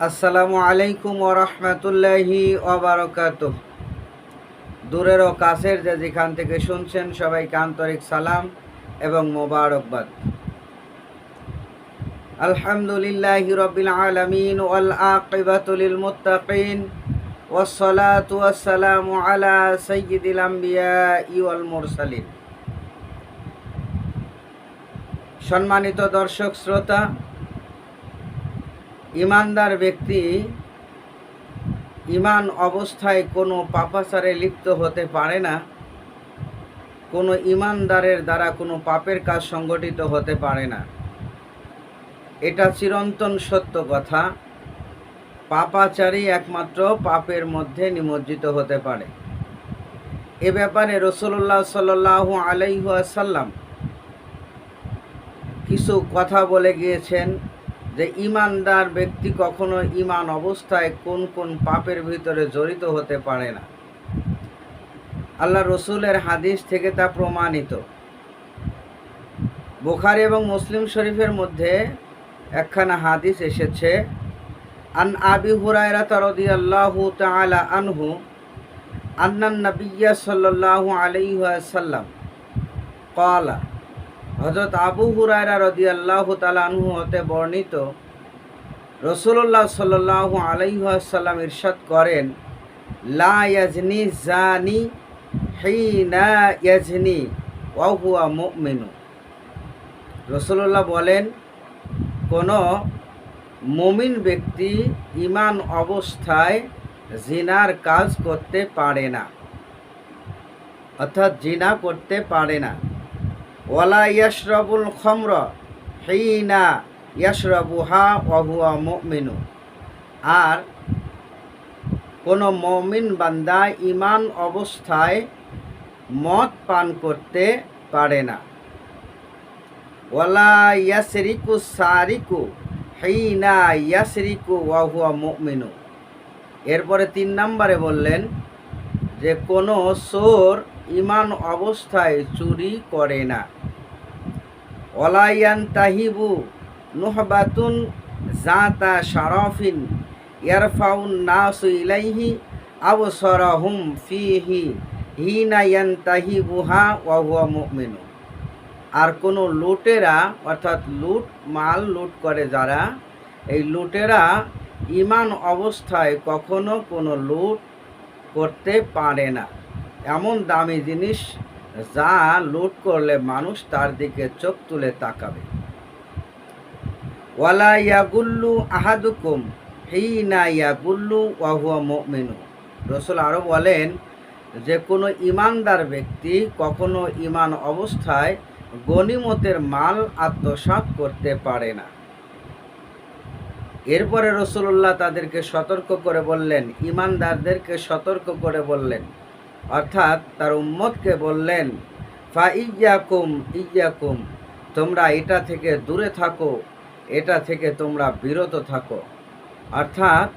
আসসালামু আলাইকুম ওরহমতুল্লাহি ওবরকাত দূরের ও কাছের যে যেখান থেকে শুনছেন সবাইকে আন্তরিক সালাম এবং মোবারকবাদ আলহামদুলিল্লাহ রবিল আলমিন ওয়াল আকিবাতুলিল মুত্তাকিন والصلاة والسلام على سيد الأنبياء والمرسلين সম্মানিত দর্শক শ্রোতা ইমানদার ব্যক্তি ইমান অবস্থায় কোনো পাপাচারে লিপ্ত হতে পারে না। কোনো ইমানদারের দ্বারা কোনো পাপের কাজ সংগঠিত হতে পারে না। এটা চিরন্তন সত্য কথা। পাপাচারী একমাত্র পাপের মধ্যে নিমজ্জিত হতে পারে। এ ব্যাপারে রসুল্লাহ সাল্লাহ আলাইহাসাল্লাম কিছু কথা বলে গিয়েছেন। যে ইমানদার ব্যক্তি কখনো ইমান অবস্থায় কোন কোন পাপের ভিতরে জড়িত হতে পারে না। আল্লাহ রসুলের হাদিস থেকে তা প্রমাণিত। বুখারি এবং মুসলিম শরীফের মধ্যে একখানা হাদিস এসেছে, আন আবি হুরায়রা রাদিয়াল্লাহু তাআলা আনহু আন্নান নাবিয়্যা সাল্লাল্লাহু আলাইহি ওয়াসাল্লাম হযরত আবু হুরায়রা রাদিয়াল্লাহু তাআলা আনহু হতে বর্ণিত। রসুল্লাহ সাল্লাল্লাহু আলাইহি ওয়াসাল্লাম ইরশাদ করেন, লা জানি হিনা ইয়াজনি ওয়া হুয়া মুমিনু রসুল্লাহ বলেন, কোনো মুমিন ব্যক্তি ইমান অবস্থায় জিনার কাজ করতে পারে না, অর্থাৎ জিনা করতে পারে না। ওয়ালা ইয়াশরাবুল খমর হিনা ইয়াশরাবুহা ওয়াহুয়া মুমিনু। আর কোনো মমিন বান্দা ইমান অবস্থায় মদ পান করতে পারে না। ওয়ালা ইয়াসরিকু সারিকু হিনা ইয়াসরিকু ওয়াহুয়া মুমিনু। এরপরে তিন নম্বরে বললেন যে, কোনো সোর ইমান অবস্থায় চুরি করে না। ওলাইয়ান তাহিবু নুহবাতুন জাতা শারফিন ইয়ারফাউন নাসু ইলাইহি আবসরহুম ফিহি হিনা ইয়ান্তাহিবুহা ওয়া হুয়া মুমিনু আর কোনো লুটেরা, অর্থাৎ লুট, মাল লুট করে যারা, এই লুটেরা ইমান অবস্থায় কখনো কোনো লুট করতে পারে না। এমন দামি জিনিস যা লুট করলে মানুষ তার দিকে চোখ তুলে তাকাবে। ওয়ালা ইয়াগুল্লু আহাদুকুম, হিনা ইয়াগুল্লু ওয়াহুয়া মুমিনু। রসুল আরও বলেন, যে কোনো ইমানদার ব্যক্তি কখনো ইমান অবস্থায় গনিমতের মাল আত্মসাৎ করতে পারে না। এরপরে রসুল্লাহ তাদেরকে সতর্ক করে বললেন ইমানদারদেরকে সতর্ক করে বললেন অর্থাৎ তার উম্মতকে বললেন ফা ইয়াকুম ইয়াকুম তোমরা এটা থেকে দূরে থাকো, এটা থেকে তোমরা বিরত থাকো। অর্থাৎ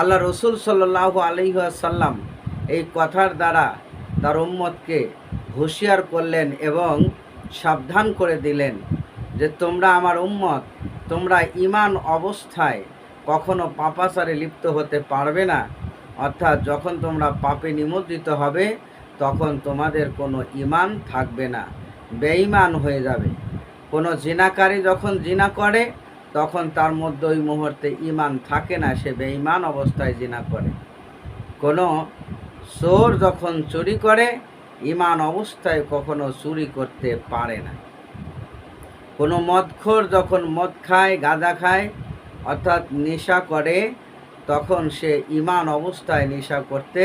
আল্লাহ রসুল সাল্লাহ আলহাসাল্লাম এই কথার দ্বারা তার উম্মতকে হুঁশিয়ার করলেন এবং সাবধান করে দিলেন যে তোমরা আমার উম্মত, তোমরা ইমান অবস্থায় কখনো পাপাচারে লিপ্ত হতে পারবে না। অর্থাৎ যখন তোমরা পাপে নিমজ্জিত হবে, তখন তোমাদের কোনো ইমান থাকবে না, বেঈমান হয়ে যাবে। কোনো জিনাকারী যখন জিনা করে, তখন তার মধ্যে ওই মুহূর্তে ইমান থাকে না, সে বেঈমান অবস্থায় জিনা করে। কোনো চোর যখন চুরি করে ইমান অবস্থায় কখনো চুরি করতে পারে না। কোনো মদখোর যখন মদ খায়, গাঁজা খায়, অর্থাৎ নেশা করে তখন সে ইমান অবস্থায় নেশা করতে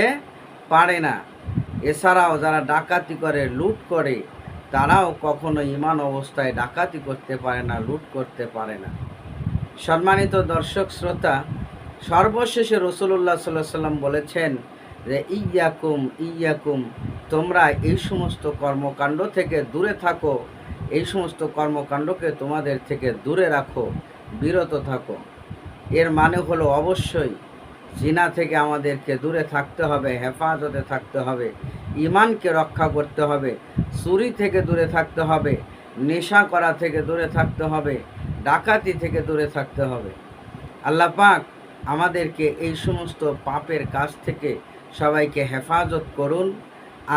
পারে না। এছাড়াও যারা ডাকাতি করে, লুট করে, তারাও কখনো ইমান অবস্থায় ডাকাতি করতে পারে না, লুট করতে পারে না। সম্মানিত দর্শক, শ্রোতা, সর্বশেষে রসুল্লাহ সাল্লাহ সাল্লাম বলেছেন যে ইয়াকুম ইয়াকুম তোমরা এই সমস্ত কর্মকাণ্ড থেকে দূরে থাকো, এই সমস্ত কর্মকাণ্ডকে তোমাদের থেকে দূরে রাখো, বিরত থাকো। এর মানে হলো অবশ্যই জিনা থেকে আমাদেরকে দূরে থাকতে হবে, হেফাজতে থাকতে হবে ইমানকে রক্ষা করতে হবে, চুরি থেকে দূরে থাকতে হবে, নেশা করা থেকে দূরে থাকতে হবে, ডাকাতি থেকে দূরে থাকতে হবে। আল্লাহ পাক আমাদেরকে এই সমস্ত পাপের কাছ থেকে সবাইকে হেফাজত করুন।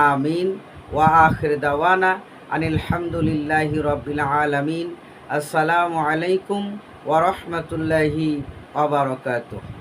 আমিন। ওয়া আখির দাওয়ানা আনিল হামদুলিল্লাহি রব্বিল আলামিন। আসসালামু আলাইকুম ওয়া ওয়া বারাকাতুহু